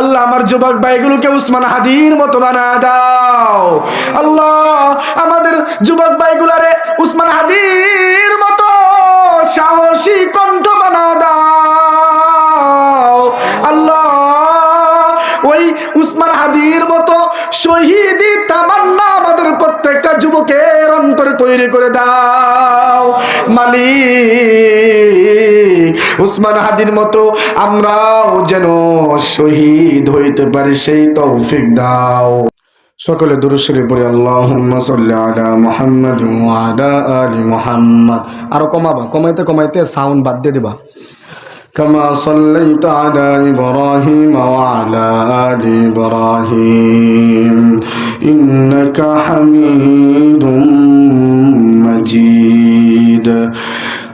আল্লাহ আমার যুবক ভাইগুলোকে উসমান হাদির মতো বানা দাও। আল্লাহ আমাদের যুবক ভাইগুলারে উসমান হাদির মতো সাহসী কণ্ঠ বানা দাও। আল্লাহ ওই উসমান হাদির মতো শহীদি তামান্না আমাদের প্রত্যেকটা যুবকের অন্তরে তৈরি করে দাও। মালিক উসমান হাদির মতো আমরাও যেন শহীদ হইতে পারি, সেই তৌফিক দাও। সকলে দুরুশ্বরী পড়ে আল্লাহ আলা কমাবা, কমাইতে কমাইতে সাউন্ড বাদ দিয়ে দেবা। কামা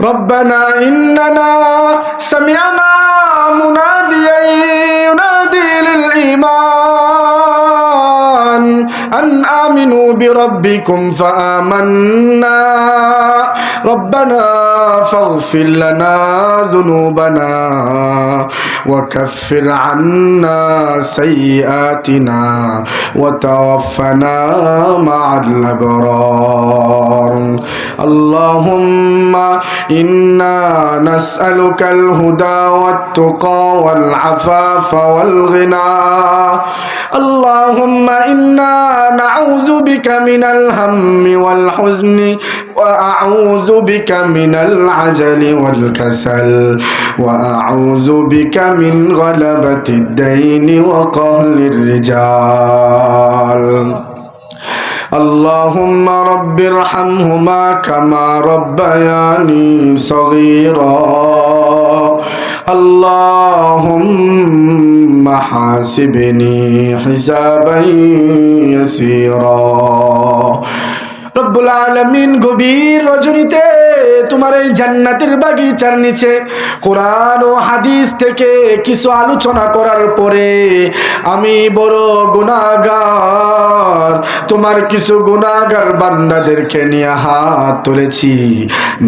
ربنا إننا سمعنا مناديا ينادي للإيمان أن آمنوا بربكم فآمنا ربنا فاغفر لنا ذنوبنا وكفر عنا سيئاتنا وتوفنا مع الأبرار اللهم إنا نسألك الهدى والتقى والعفاف والغنى اللهم إنا نعوذ بك من الهم والحزن وأعوذ بك من العجل والكسل وأعوذ بك من غلبة الدين وقهر الرجال. اللهم رب ارحمهما كما ربياني صغيرا. اللهم حاسبني حسابا يسيرا. রব্বুল আলমিন গভীর রজনীতে তোমার এই জান্নাতের বাগিচার নিচে কোরআন ও হাদিস থেকে কিছু আলোচনা করার পরে আমি বড় গুণাগার তোমার কিছু গুণাগার বান্দাদেরকে নিয়ে হাত তুলেছি।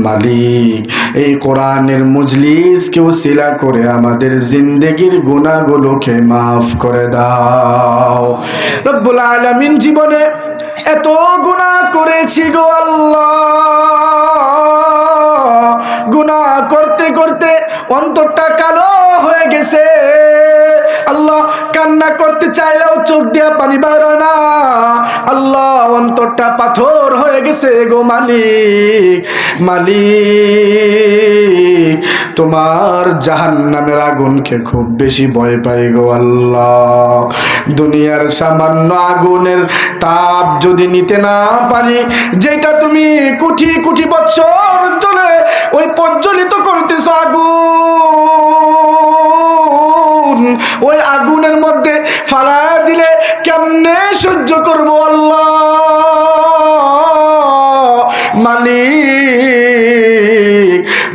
মালিক, এই কোরআনের মজলিস কেউ শিলা করে আমাদের জিন্দগির গুণাগুলোকে মাফ করে দাও। রব্বুল আলমিন জীবনে এত গুণা করেছি গো আল্লাহ। গুণা করতে করতে অন্তরটা কালো হয়ে গেছে। আল্লাহ কান্না করতে চাইলেও চোখ দিয়া পানি বেরোয় না। আল্লাহ, অন্তরটা পাথর হয়ে গেছে গো মালিক মালিক। তোমার জাহান নামের আগুনকে খুব বেশি ভয় পাই গো আল্লাহ। দুনিয়ার সামান্য আগুনের তাপ যদি নিতে না পারি, যেটা তুমি কুঠি কুঠি বছর চলে ওই প্রজ্বলিত করতেছ আগুন। ওই আগুনের মধ্যে ফালা দিলে কেমনে সহ্য করব আল্লাহ?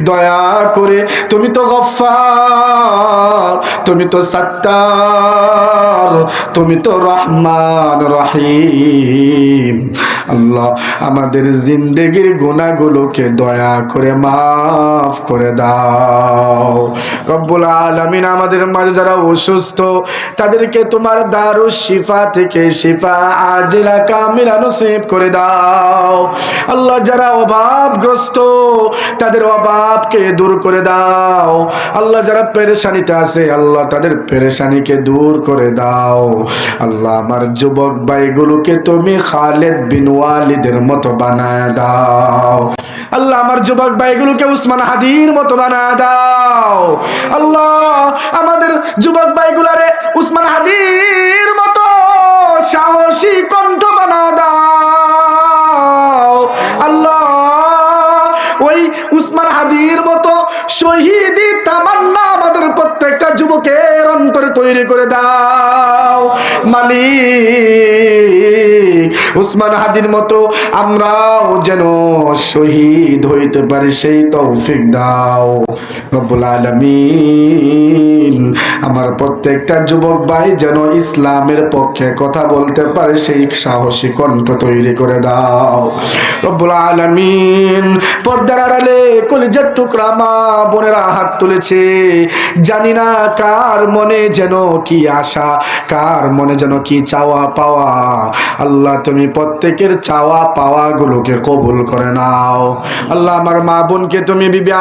দয়া করে তুমি তো গফার তুমি তো সত্তার, তুমি তো রহমান রহিম। আল্লাহ, আমাদের জিন্দেগির গুণাগুলোকে দয়া করে মাফ করে দাও। রব্বুল আলামিন আমাদের মাঝে যারা অসুস্থ, তাদেরকে তোমার দারু শিফা থেকে শিফা আজিলা কামিলা নসিব করে দাও। আল্লাহ যারা অভাবগ্রস্ত, তাদের অভাবকে দূর করে দাও। আল্লাহ যারা পেরেশানিতে আছে, আল্লাহ তাদের পেরেশানিকে দূর করে দাও। আল্লাহ আমার যুবক ভাইগুলোকে তুমি খালেদ বিন ওয়ালিদের মতো বানায় দাও। আল্লাহ আমার যুবক ভাইগুলোকে উসমান হাদির মতো বানায় দাও। আল্লাহ, আমাদের যুবক ভাইগুলারে উসমান হাদির মতো সাহসী কণ্ঠ বানা দাও। আল্লাহ, ওই উসমান হাদির মতো শহীদি তামান্না আমাদের প্রত্যেকটা যুবকের অন্তরে তৈরি করে দাও। মালিক উসমান হাদির মতো আমরাও যেন শহীদ হইতে পারি, সেই তৌফিক দাও। রব্বুল আলামিন, আমার প্রত্যেকটা যুবক ভাই যেন ইসলামের পক্ষে কথা বলতে পারে, সেই সাহসী কণ্ঠ তৈরি করে দাও। রব্বুল আলামিন, পর্দার আড়ালে কলিজার টুকরা মা বোনেরা হাত তুলেছে। জানি না কার মনে যেন কি আশা, কার মনে যেন কি চাওয়া পাওয়া। আল্লাহ তুমি প্রত্যেকের চাওয়া পাওয়া গুলোকে কবুল করে নাও। আল্লাহ আমার মা বোনকে তুমি বিবি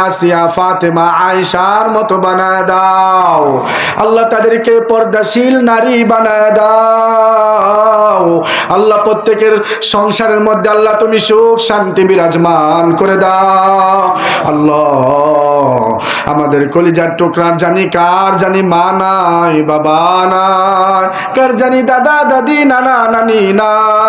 ফাতেমা আয়েশার মতো বানায় দাও। আল্লাহ তাদেরকে পর্দাশীল নারী বানায় দাও। আল্লাহ প্রত্যেকের সংসারের মধ্যে আল্লাহ তুমি সুখ শান্তি বিরাজমান করে দাও। আল্লাহ, আমাদের কলিজার টুকরা জানি কার জানি মা নাই, বাবা নাই, কার জানি দাদা, দাদি, নানা, নানি নাই।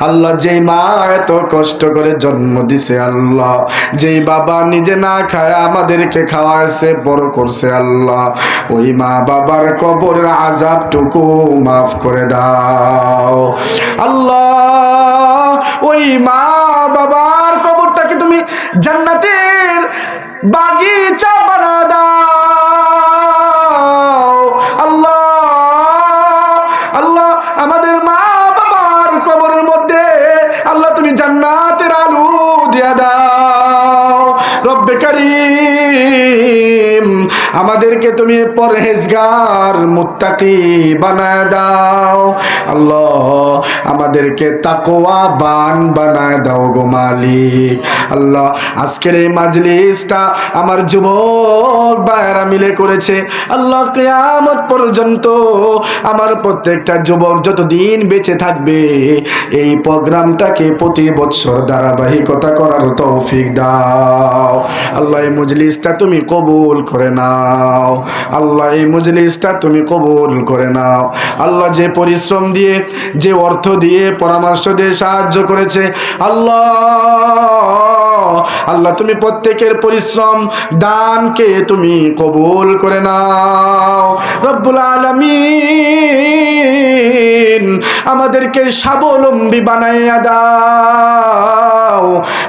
আল্লাহ যেই মা এত কষ্ট করে জন্ম দিছে, আল্লাহ। যেই বাবা নিজে না খায়, আমাদেরকে খাওয়াইছে, বড় করছে, আল্লাহ। ওই মা বাবার কবরের আজাবটুকু মাফ করে দাও। আল্লাহ, ওই মা বাবার কবরটাকে তুমি জান্নাতের বাগিচা বানা দাও। করিম আমাদেরকে তুমি পরহেজগার, মুত্তাকি বানায় দাও। আল্লাহ, আমাদেরকে তাকোয়া বান বানায় দাও গো মালিক। আল্লাহ, আজকের এই মাজলিসটা আমার যুবক ভাইয়েরা মিলে করেছে। আল্লাহ, কেয়ামত পর্যন্ত আমার প্রত্যেকটা যুবক যতদিন বেঁচে থাকবে, এই প্রোগ্রামটাকে প্রতি বছর ধারাবাহিকতা করার তৌফিক দাও। আল্লাহ, এই মজলিসটা তুমি কবুল করে নাও আল্লাহ এই মজলিসটা তুমি কবুল করে নাও। আল্লাহ যে পরিশ্রম দিয়ে, যে অর্থ দিয়ে পরামর্শ দিয়ে সাহায্য করেছে, আল্লাহ আল্লাহ তুমি প্রত্যেকের পরিশ্রম, দানকে তুমি কবুল করে নাও। রব্বুল আলামিন আমাদেরকে স্বাবলম্বী বানাইয়া দাও।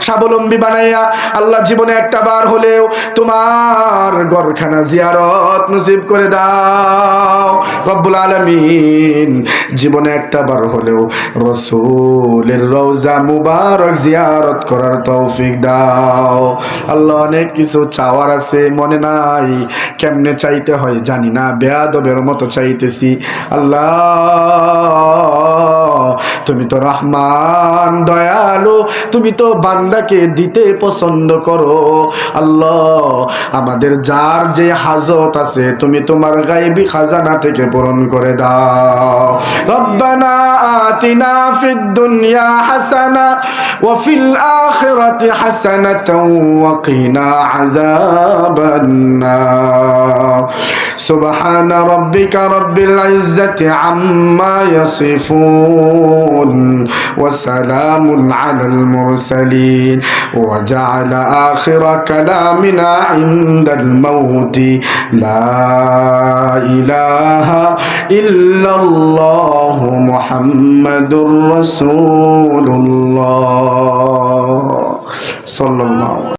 স্বাবলম্বী বানাইয়া আল্লাহ জীবনে একটা বার হলেও তোমার গরখানা জিয়ারত নসিব করে দাও। রব্বুল আলামিন জীবনে একটা বার হলেও রসুলের রওজা মুবারক জিয়ারত করার তৌফিক দাও। আল্লাহ অনেক কিছু চাওয়ার আছে, মনে নাই কেমনে চাইতে হয় জানি না, বেয়াদবের মতো চাইতেছি। আল্লাহ তুমি তো রহমান, দয়ালু। তুমি তো বান্দাকে দিতে পছন্দ করো। আল্লাহ, আমাদের যার যে হাজত আছে, তুমি তোমার গাইবি খাজানা থেকে পূরণ করে দাও। রব্বানা আতিনা ফিদ দুনিয়া হাসানা, ওয়া ফিল আখিরাতি হাসানাতাও ওয়া কিনা আযাবান নার সুবহানা রাব্বিকা রাব্বিল ইজ্জাতি আম্মা ইয়াসিফুন। وسلام على المرسلين وجعل آخر كلامنا عند الموت. لا إله إلا الله محمد رسول الله. صلى الله عليه وسلم.